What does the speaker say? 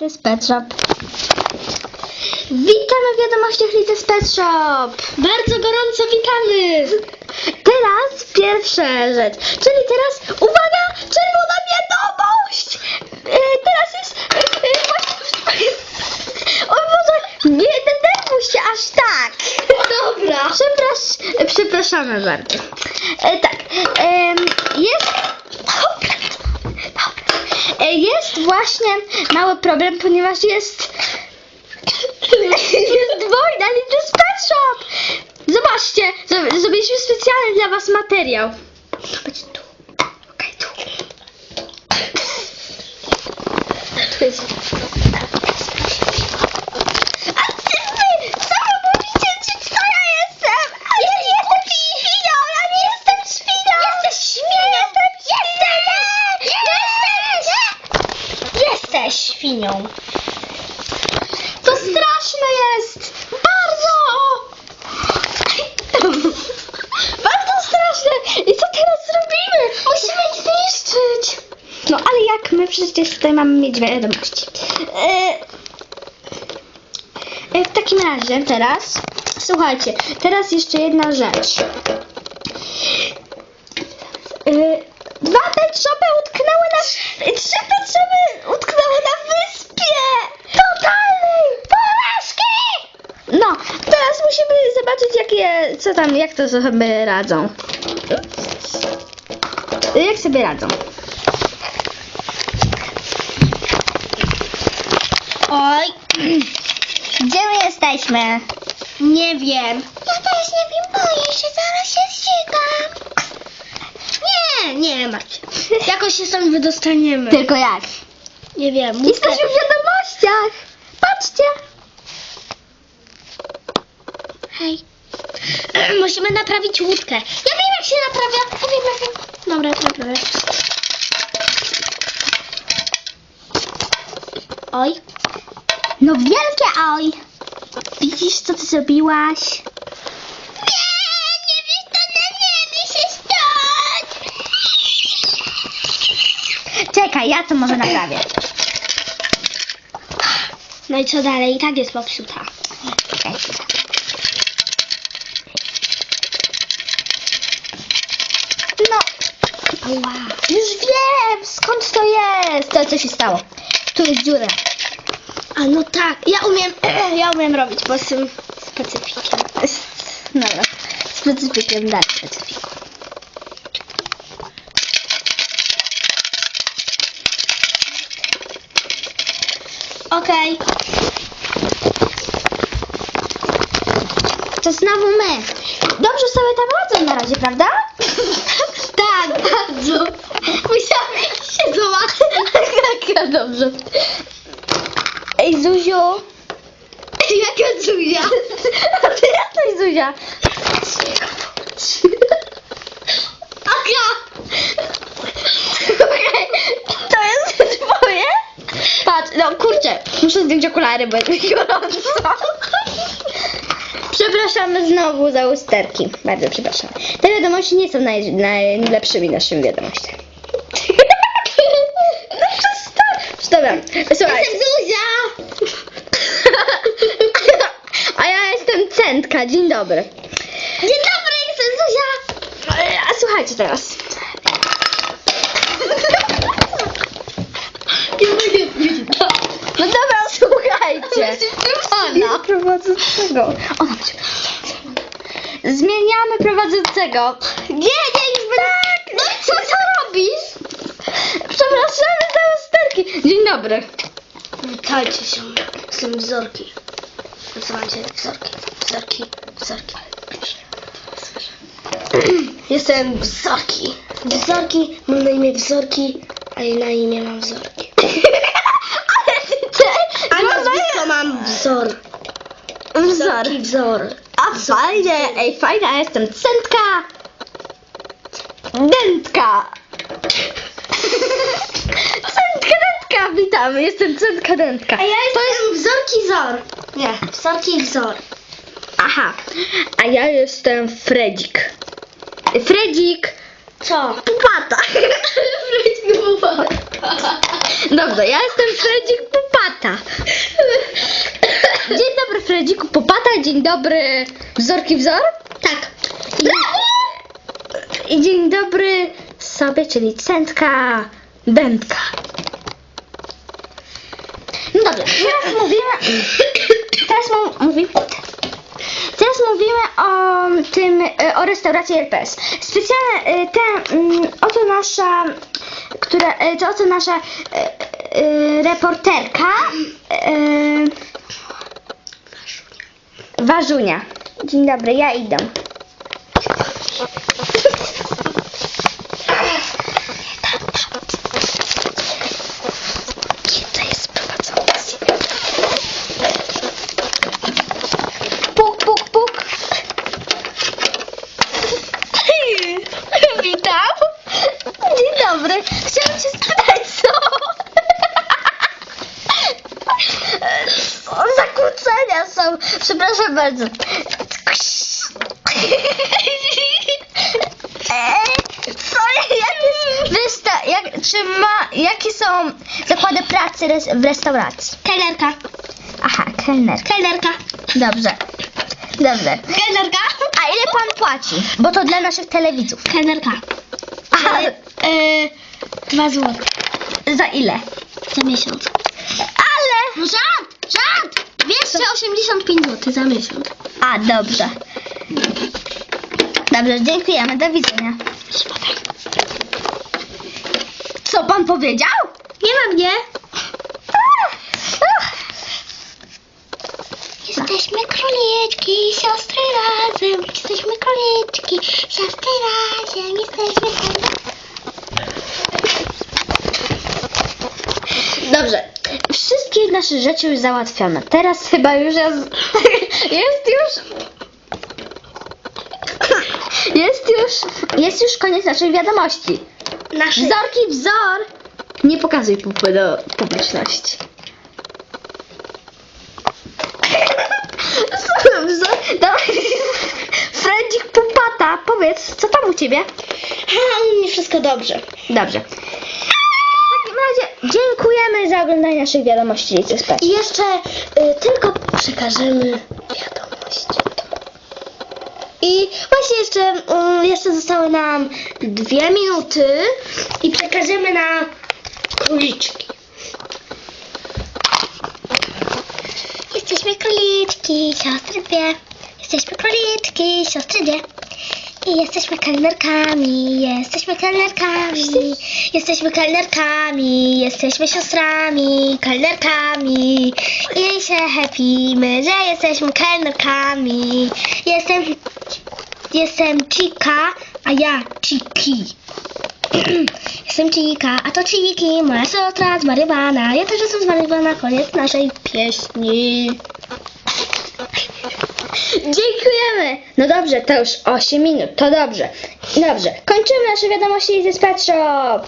To jest Pet Shop. Witamy w wiadomościach Lizy Pet Shop. Bardzo gorąco witamy! Teraz pierwsza rzecz, czyli teraz, uwaga, czerwona wiadomość! E, teraz jest, e, e, właśnie, o Boże, nie denerwuj się aż tak. Dobra. Przeprasz, e, przepraszamy bardzo. E, tak, em, jest. E, jest właśnie mały problem, ponieważ jest, jest wojna Little Pet Shop. Zobaczcie, zro- zrobiliśmy specjalny dla was materiał. To będzie tu. Okej, tu. Tu jest. A ty wy, same mówicie, czy co ja jestem? A ja nie jestem świnią, ja nie jestem świnią. Jesteś świnią. Jestem, jestem, jesteś świnią. To straszne jest! Bardzo! Bardzo straszne! I co teraz zrobimy? Musimy ich zniszczyć! No ale jak my przecież tutaj mamy mieć wiadomości. E, e, w takim razie teraz, słuchajcie, teraz jeszcze jedna rzecz. E, dwa pet utknęły na... Trzy pet utknęły na wyspie! Totalnej porażki! No, teraz musimy zobaczyć jakie, co tam, jak to sobie radzą. Jak sobie radzą? Oj, gdzie my jesteśmy? Nie wiem. Ja też nie wiem, boję się, zaraz się zdzikam. Nie, nie martw się. Jakoś się stąd wydostaniemy. Tylko jak? Nie wiem. Jesteśmy w wiadomościach. Patrzcie. Hej. Musimy naprawić łódkę. Ja wiem jak się naprawia. Ja wiem jak się... Dobra, to naprawię. Oj. No wielkie oj. Widzisz, co ty zrobiłaś? Nie, nie wystanawiamy się stąd. Czekaj, ja to może naprawię. No i co dalej? I tak jest popsuta. No, Ała. już wiem, skąd to jest. To co się stało? Tu jest dziura. A no tak. Ja umiem, ja umiem robić po tym specyfikiem. No, no. Specyfikiem dać specyfiku. Okej. To znowu my. Dobrze sobie tam radzą na razie, prawda? Tak, bardzo. Musiałam się zobaczyć. Jaka dobrze. Zuzia. A ty jesteś Zuzia. Aga. Okej, To jest twoje? Patrz, no kurczę, muszę zdjąć okulary, bo jest mi gorąco. Przepraszamy znowu za usterki. Bardzo przepraszam. Te wiadomości nie są naj, najlepszymi naszymi wiadomościami. No przestań. Dobra, słuchaj. Jestem Zuzia. A ja jestem Centka, dzień dobry. Dzień dobry, jestem Zuzia. A słuchajcie teraz. Mogę No dobra, słuchajcie. Ona. prowadzącego. Ona będzie. Zmieniamy prowadzącego. Nie, nie, już tak. No i co, co robisz? Przepraszamy za usterki. Dzień dobry. Witajcie się. Jestem wzorki. Nazywam się wzorki. Wzorki. Wzorki. Jestem wzorki. Wzorki. Mam na imię wzorki, a na imię mam wzorki. Ale ty też. A nazwisko mam wzor. Wzor. Wzorki wzor. A fajnie, ej fajna, jestem centka. Dętka. Centka dętka, witamy, jestem centka dętka. A ja jestem wzorki wzor. Nie, wzorki wzor. Aha, a ja jestem Fredzik. Fredzik Co? Pupata. Fredzik Bubatka. Dobrze, ja jestem Fredzik Pupata. Dzień dobry, Fredziku Popata. Dzień dobry, Wzorki Wzor. Tak. I, I dzień dobry sobie, czyli centka Będka. No dobrze, teraz mówimy... Teraz mu, mówimy... Teraz mówimy o tym, e, o restauracji LPS. Specjalne e, te, mm, oto nasza, która, e, to nasza reporterka Warzunia. Dzień dobry, ja idę. Bardzo. Co jak, czy ma, jakie są zakłady pracy res w restauracji? Kelnerka. Aha, kelner. Kelnerka. Dobrze. Dobrze. Kelnerka. A ile pan płaci? Bo to dla naszych telewidzów. Kelnerka. Aha. E, e, dwa złote. Za ile? Za miesiąc. Ale! Może? 385 zł za miesiąc. A, dobrze. Dobrze, dziękujemy, do widzenia. Co pan powiedział? Nie ma mnie. Jesteśmy króliczki, siostry razem. Jesteśmy króliczki, siostry razem. Jesteśmy. Dobrze, Nasze rzeczy już załatwione. Teraz chyba już jest, jest już jest już jest już koniec naszej wiadomości. Nasze... Wzorki wzor. Nie pokazuj pupy do publiczności. Wzor, dawaj. Fredzik Pupata, powiedz, co tam u ciebie? A, u mnie wszystko dobrze. Dobrze. Dziękujemy za oglądanie naszych wiadomości Licy. I jeszcze y, tylko przekażemy wiadomość. I właśnie jeszcze, y, jeszcze zostały nam dwie minuty i przekażemy na króliczki. Jesteśmy króliczki, siostry dwie. Jesteśmy króliczki, siostry dwie. I jesteśmy kelnerkami, jesteśmy kelnerkami, jesteśmy kelnerkami, jesteśmy siostrami, kelnerkami. I się happymy, że jesteśmy kelnerkami. Jestem, jestem Chica, a ja Chiki. Jestem Chica, a to Chiki, moja siostra zwariowana. Ja też jestem zwariowana, koniec naszej pieśni. Dziękujemy! No dobrze, to już 8 minut, to dobrze. Dobrze, kończymy nasze wiadomości Lizy Spec Shop.